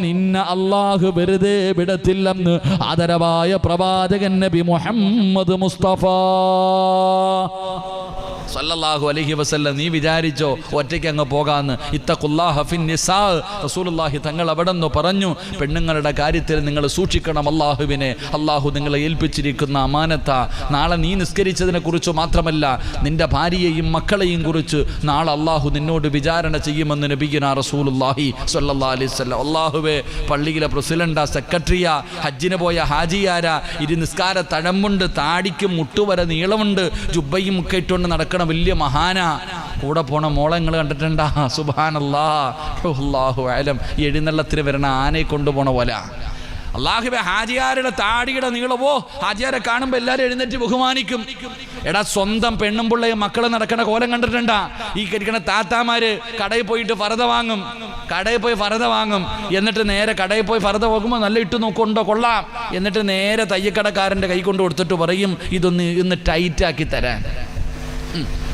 നിന്നെ അള്ളാഹു വെറുതെ വിടത്തില്ലെന്ന് ആദരവായ പ്രവാചകൻ നബി മുഹമ്മദ് മുസ്തഫ. സല്ലല്ലാഹു അലഹി വസല്ലം നീ വിചാരിച്ചോ ഒറ്റയ്ക്ക് അങ്ങ് പോകാന്ന്. ഇത്തഖുല്ലാഹ ഹഫിൻ നിസാ. റസൂലുള്ളാഹി തങ്ങൾ അവിടെ നിന്ന് പറഞ്ഞു പെണ്ണുങ്ങളുടെ കാര്യത്തിൽ നിങ്ങൾ സൂക്ഷിക്കണം അള്ളാഹുവിനെ അള്ളാഹു നിങ്ങളെ ഏൽപ്പിച്ചിരിക്കുന്ന അമാനത്ത. നാളെ നീ നിസ്കരിച്ചതിനെ കുറിച്ച് മാത്രമല്ല നിന്റെ ഭാര്യയെയും മക്കളെയും കുറിച്ച് നാളെ അള്ളാഹു നിന്നോട് വിചാരണ ചെയ്യുമെന്ന് നബിഗിന റസൂലുല്ലാഹി സ്വല്ലല്ലാഹി അലൈഹി വസല്ലം. അള്ളാഹുവെ പള്ളിയിലെ പ്രസിഡന്റാ സെക്രട്ടറിയാ ഹജ്ജിന് പോയ ഹാജിയാര. ഇരു നിസ്കാര തഴമ്പുണ്ട് താടിക്കും മുട്ടുവരെ നീളമുണ്ട്. ജുബയും ഒക്കെ ഇട്ടുകൊണ്ട് നടക്കണം വലിയ മഹാന. കൂടെ പോണ മോളെ നിങ്ങൾ കണ്ടിട്ടുണ്ടാ? സുബാനല്ലാ അല്ലാഹു ആലം എഴുന്നള്ളത്തിന് വരണ ആനയെ കൊണ്ടുപോണ പോലെ. അള്ളാഹുബെ ഹാജിയാരുടെ താടിയുടെ നീളവോ? ഹാജിയാരെ കാണുമ്പോൾ എല്ലാരും എഴുന്നേറ്റ് ബഹുമാനിക്കും. എടാ സ്വന്തം പെണ്ണും പിള്ളയും മക്കളെ നടക്കണ കോലം കണ്ടിട്ടുണ്ടാ? ഈ കരിക്കണ താത്താമാര് കടയിൽ പോയിട്ട് ഫറത വാങ്ങും. കടയിൽ പോയി ഫറത വാങ്ങും. എന്നിട്ട് നേരെ കടയിൽ പോയി ഫറത വാങ്ങുമ്പോൾ നല്ല ഇട്ട് നോക്കുണ്ടോ കൊള്ളാം. എന്നിട്ട് നേരെ തയ്യക്കടക്കാരന്റെ കൈ കൊണ്ട് കൊടുത്തിട്ട് പറയും ഇതൊന്ന് ഇന്ന് ടൈറ്റാക്കി തരാൻ.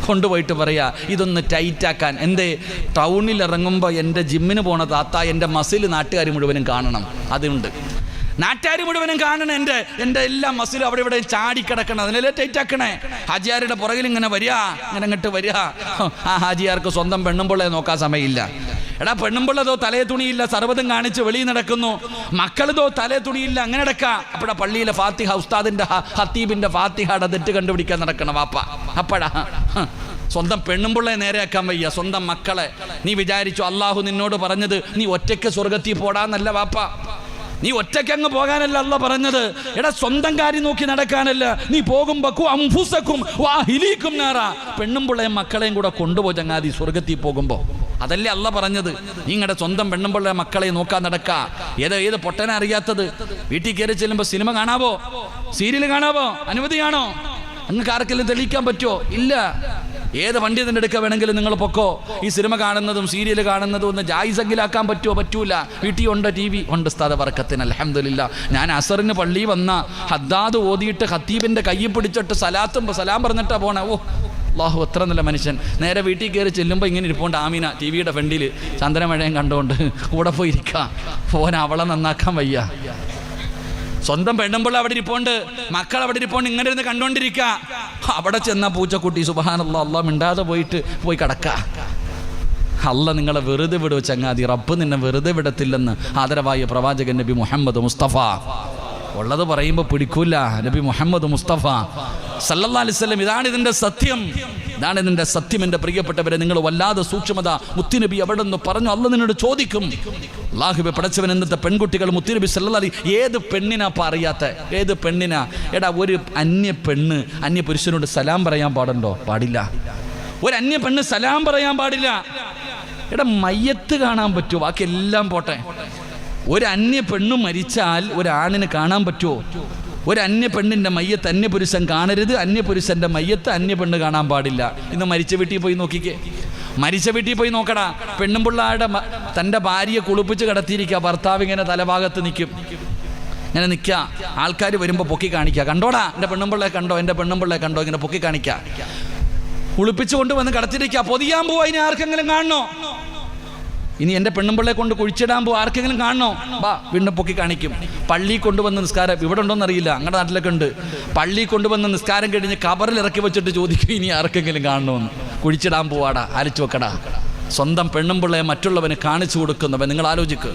കൊണ്ടുപോയിട്ട് പറയാ ഇതൊന്ന് ടൈറ്റാക്കാൻ. എന്റെ ടൗണിൽ ഇറങ്ങുമ്പോൾ എന്റെ ജിമ്മിന് പോണ താത്ത എന്റെ മസിൽ നാട്ടുകാർ മുഴുവനും കാണണം. അതുണ്ട്. നാട്ടുകാർ മുഴുവനും കാണണം എന്റെ എന്റെ എല്ലാ മസിൽ അവിടെ ഇവിടെ ചാടിക്കിടക്കണം അതിനല്ലേ ടൈറ്റാക്കണേ? ഹാജിയാരുടെ പുറകിൽ ഇങ്ങനെ വരിക ഇങ്ങനെ ഇങ്ങോട്ട് വരിക. ആ ഹാജിയാർക്ക് സ്വന്തം പെണ്ണുമ്പോളെ നോക്കാൻ സമയമില്ല. എടാ പെണ്ണുമ്പിള്ളതോ തലേ തുണിയില്ല സർവതും കാണിച്ച് വെളിയിൽ നടക്കുന്നു. മക്കളതോ തലേ തുണിയില്ല അങ്ങനെ നടക്ക. അപ്പഴാ പള്ളിയിലെ ഫാത്തിഹ ഉസ്താദിന്റെ ഹത്തീബിന്റെ ഫാത്തിഹയുടെ തെറ്റ് കണ്ടുപിടിക്കാൻ നടക്കണം വാപ്പ. അപ്പഴാ. സ്വന്തം പെണ്ണുമ്പിള്ളയെ നേരെയാക്കാൻ വയ്യ സ്വന്തം മക്കളെ. നീ വിചാരിച്ചു അള്ളാഹു നിന്നോട് പറഞ്ഞത് നീ ഒറ്റയ്ക്ക് സ്വർഗത്തിൽ പോടാന്നല്ല വാപ്പ. നീ ഒറ്റയ്ക്ക് അങ്ങ് പോകാനല്ല അല്ല പറഞ്ഞത്. എടാ സ്വന്തം കാര്യം നോക്കി നടക്കാനല്ല. നീ പോകുമ്പോ കു അംഫുസക്കും വാഹിലീക്കും മക്കളെയും കൂടെ കൊണ്ടുപോ ചങ്ങാതി സ്വർഗത്തിൽ പോകുമ്പോ അതല്ലേ അല്ല പറഞ്ഞത്? നിങ്ങളുടെ സ്വന്തം പെണ്ണും മക്കളെ നോക്കാൻ നടക്ക. ഏത് ഏത് പൊട്ടനെ അറിയാത്തത്? വീട്ടിൽ കയറി ചെല്ലുമ്പോൾ സിനിമ കാണാവോ? സീരിയൽ കാണാവോ? അനുമതിയാണോ? നിങ്ങൾക്ക് ആർക്കെങ്കിലും തെളിയിക്കാൻ പറ്റുമോ ഇല്ല. ഏത് വണ്ടി തന്നെ എടുക്കുക വേണമെങ്കിലും നിങ്ങൾ പൊക്കോ. ഈ സിനിമ കാണുന്നതും സീരിയൽ കാണുന്നതും ഒന്ന് ജായിസെങ്കിലാക്കാൻ പറ്റുമോ പറ്റൂല. വീട്ടിൽ ഉണ്ട് ടി വി. ഉണ്ട് സ്ഥാത വർക്കത്തിന് അലഹമില്ല ഞാൻ അസറിന് പള്ളി വന്ന ഹദ്ദാദ് ഓതിയിട്ട് ഹത്തീബിന്റെ കൈ പിടിച്ചിട്ട് സലാത്തും സലാം പറഞ്ഞിട്ടാ പോണേ. ഓ. അള്ളാഹു എത്ര നല്ല മനുഷ്യൻ. നേരെ വീട്ടിൽ കയറി ചെല്ലുമ്പോൾ ഇങ്ങനെ ഇരിപ്പോണ്ട് ആമീന ടി വിയുടെ ഫ്രണ്ടിൽ. ചന്ദ്രമഴയും കണ്ടുകൊണ്ട് കൂടെ പോയി ഇരിക്കാം. ഫോൻ അവളെ നന്നാക്കാൻ വയ്യ. സ്വന്തം പെണ്ണുമ്പോൾ അവിടെ ഇരിപ്പോണ്ട്. മക്കൾ അവിടെ ഇരിപ്പോണ്ട്. ഇങ്ങനെ ഇരുന്ന് കണ്ടോണ്ടിരിക്ക. അവിടെ ചെന്ന പൂച്ചക്കുട്ടി സുബാനുള്ള അല്ല മിണ്ടാതെ പോയിട്ട് പോയി കിടക്ക. അല്ല നിങ്ങളെ വെറുതെ വിടുവ ചങ്ങാതി? റബ്ബ് നിന്നെ വെറുതെ വിടത്തില്ലെന്ന് ആദരവായ പ്രവാചകൻ നബി മുഹമ്മദ് മുസ്തഫ. ഉള്ളത് പറയുമ്പോൾ പിടിക്കൂല. നബി മുഹമ്മദ് മുസ്തഫ സല്ലല്ലാ അലിസ്ലം ഇതാണ് ഇതിന്റെ സത്യം. ഇതാണ് ഇതിന്റെ സത്യം എന്റെ പ്രിയപ്പെട്ടവരെ നിങ്ങൾ വല്ലാതെ സൂക്ഷ്മത മുത്തുനബി അവിടെ നിന്ന് പറഞ്ഞു അല്ല നിന്നോട് ചോദിക്കും. അള്ളാഹുബെ പടച്ചവൻ എന്നത്തെ പെൺകുട്ടികൾ മുത്തുനബി സല്ലല്ലാ അലി ഏത് പെണ്ണിനാ പറയാത്ത ഏത് പെണ്ണിനാ? എടാ ഒരു അന്യ പെണ്ണ് അന്യ പുരുഷനോട് സലാം പറയാൻ പാടുണ്ടോ? പാടില്ല. ഒരു അന്യ പെണ്ണ് സലാം പറയാൻ പാടില്ല. എടാ മയ്യത്ത് കാണാൻ പറ്റുമോ ബാക്കി എല്ലാം പോട്ടെ. ഒരു അന്യ പെണ്ണ് മരിച്ചാൽ ഒരാണിന് കാണാൻ പറ്റുമോ? ഒരു അന്യ പെണ്ണിന്റെ മയ്യത്ത് അന്യപുരുഷൻ കാണരുത് അന്യപുരുഷന്റെ മയ്യത്ത് അന്യ പെണ്ണ് കാണാൻ പാടില്ല. ഇന്ന് മരിച്ച വീട്ടിൽ പോയി നോക്കിക്കേ. മരിച്ച വീട്ടിൽ പോയി നോക്കടാ. പെണ്ണും പിള്ളാരുടെ തന്റെ ഭാര്യയെ കുളിപ്പിച്ച് കിടത്തിയിരിക്കുക. ഭർത്താവ് ഇങ്ങനെ തലഭാഗത്ത് നിൽക്കും. ഇങ്ങനെ നിൽക്കുക. ആൾക്കാർ വരുമ്പോൾ പൊക്കി കാണിക്കുക. കണ്ടോടാ? എന്റെ പെണ്ണുമ്പിള്ളയെ കണ്ടോ? എന്റെ പെണ്ണുമ്പിള്ളയെ കണ്ടോ? ഇങ്ങനെ പൊക്കി കാണിക്കുക. കുളിപ്പിച്ചു കൊണ്ടുവന്ന് കടത്തിരിക്കുക പൊതിയാൻ പോവാ. ഇനി ആർക്കെങ്കിലും കാണണോ? ഇനി എന്റെ പെണ്ണുമ്പിള്ളെ കൊണ്ട് കുഴിച്ചിടാൻ പോകും ആർക്കെങ്കിലും കാണണോ? ബാ വീണ്ടും പൊക്കി കാണിക്കും. പള്ളി കൊണ്ടുവന്ന നിസ്കാരം ഇവിടെ ഉണ്ടോന്ന് അറിയില്ല. അങ്ങടെ നാട്ടിലൊക്കെ ഉണ്ട്. പള്ളി കൊണ്ടുവന്ന നിസ്കാരം കഴിഞ്ഞ് കബറിൽ ഇറക്കി വെച്ചിട്ട് ചോദിക്കും ഇനി ആർക്കെങ്കിലും കാണണമെന്ന് കുഴിച്ചിടാൻ പോവാടാ അരച്ചു വെക്കടാ. സ്വന്തം പെണ്ണുമ്പിള്ളയെ മറ്റുള്ളവന് കാണിച്ചു കൊടുക്കുന്നവൻ നിങ്ങൾ ആലോചിക്കുക